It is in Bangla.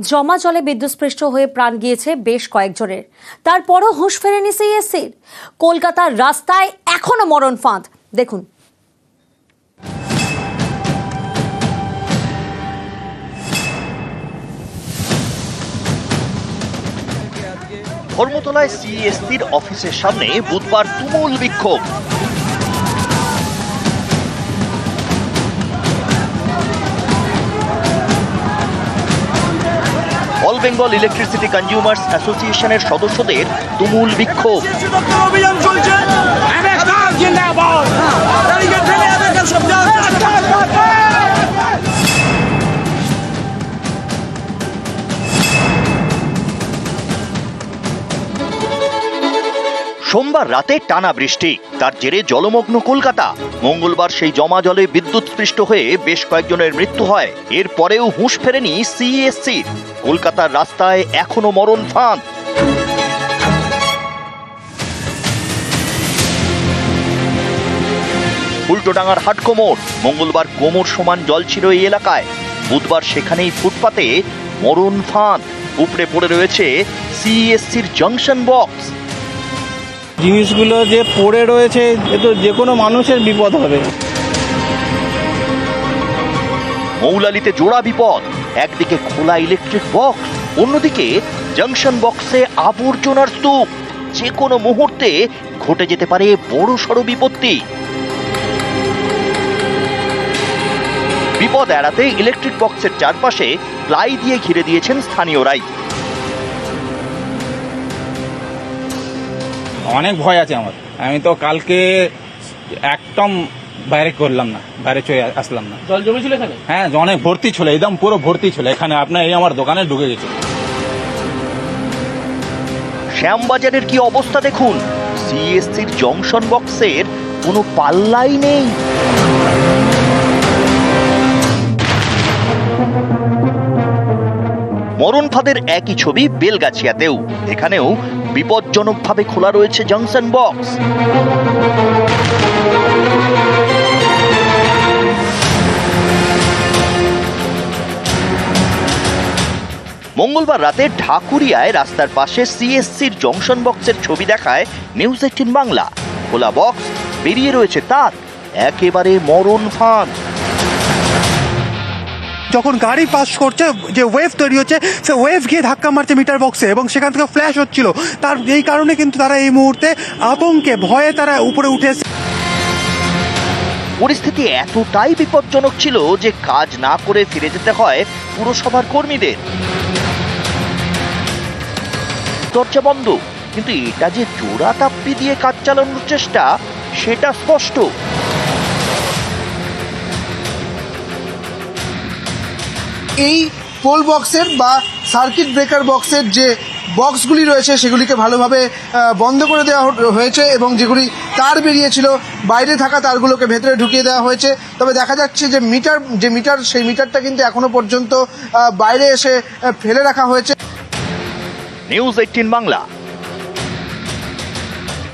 জমা জলে বিদ্যুৎস্পৃষ্ট হয়ে প্রাণ গিয়েছে বেশ কয়েকজনের। তারপরও হুঁশ ফেরেনি সিএসসির। কলকাতার রাস্তায় এখনও মরণ ফাঁদ। দেখুন। ধর্মতলায় সিএসসির অফিসের সামনে বুধবার তুমুল বিক্ষোভ। বেঙ্গল ইলেকট্রিসিটি কনজিউমার্স অ্যাসোসিয়েশনের সদস্যদের তুমুল বিক্ষোভ। সোমবার রাতে টানা বৃষ্টি, তার জেরে জলমগ্ন কলকাতা। মঙ্গলবার সেই জমা জলে বিদ্যুৎস্পৃষ্ট হয়ে বেশ কয়েকজনের মৃত্যু হয়। এরপরেও হুঁশ ফেরেনি সিএসসি কলকাতার রাস্তায় এখনও মরণ ফাঁদ। উল্টোডাঙ্গার হাট কোমর মঙ্গলবার কোমর সমান জল ছিল এই এলাকায়। বুধবার সেখানেই ফুটপাতে মরণ ফাঁদ। উপড়ে পড়ে রয়েছে সিএসসির জাংশন বক্স। জিনিসগুলো যে পড়ে রয়েছে এ তো যে কোনো মানুষের বিপদ হবে। মৌলালিতে জোড়া বিপদ। একদিকে খোলা ইলেকট্রিক বক্স অন্যদিকে জাংশন বক্সে আবর্জনার স্তূপ। যে কোনো মুহূর্তে ঘটে যেতে পারে বড় সড় বিপত্তি। বিপদ এড়াতে ইলেকট্রিক বক্সের চারপাশে প্লাই দিয়ে ঘিরে দিয়েছেন স্থানীয়রাই। অনেক ভয় আছে আমার। আমি তো কালকে একদম বাইরে করলাম না বাইরে চলে আসলাম না। জল জমেছিল এখানে? হ্যাঁ অনেক ভর্তি ছিল একদম পুরো ভর্তি ছিল। এখানে আপনার এই আমার দোকানে ঢুকে গেছে। শ্যামবাজারের কি অবস্থা দেখুন? সিএসসির জংশন বক্সের কোনো পাল্লাই নেই। মরণ ফাঁদের একই ছবি বেলগাছিয়াতেও। এখানেও বিপজ্জনকভাবে খোলা রয়েছে জংশন বক্স। মঙ্গলবার রাতে ঢাকুরিয়ায় রাস্তার পাশে সিএসসির জংশন বক্সের ছবি দেখায় নিউজ এইটিন বাংলা। খোলা বক্স বেরিয়ে রয়েছে তার একেবারে মরণ ফাঁদ। যখন গাড়ি পাস করছে যে ওয়েভ তৈরি হচ্ছে সে ওয়েভ গিয়ে ধাক্কা মারছে মিটার বক্সে এবং সেখান থেকে ফ্ল্যাশ হচ্ছিল। তার এই কারণে কিন্তু তারা এই মুহূর্তে আতঙ্কে ভয়ে তারা উপরে উঠে পরিস্থিতি এতটাই বিপজ্জনক ছিল যে কাজ না করে ফিরে যেতে হয় পুরসভার কর্মীদের। দরজা বন্ধ। কিন্তু এটা যে জোড়া তাপ্পি দিয়ে কাজ চালানোর চেষ্টা, সেটা স্পষ্ট। এই পোল বক্সের বা সার্কিট ব্রেকার বক্সের যে বক্সগুলি রয়েছে, সেগুলিকে ভালোভাবে বন্ধ করে দেওয়া হয়েছে এবং যেগুলি তার বেরিয়েছিল, বাইরে থাকা তারগুলোকে ভেতরে ঢুকিয়ে দেওয়া হয়েছে। তবে দেখা যাচ্ছে যে মিটার যে মিটার, সেই মিটারটা কিন্তু এখনও পর্যন্ত বাইরে এসে ফেলে রাখা হয়েছে। News eighteen Bangla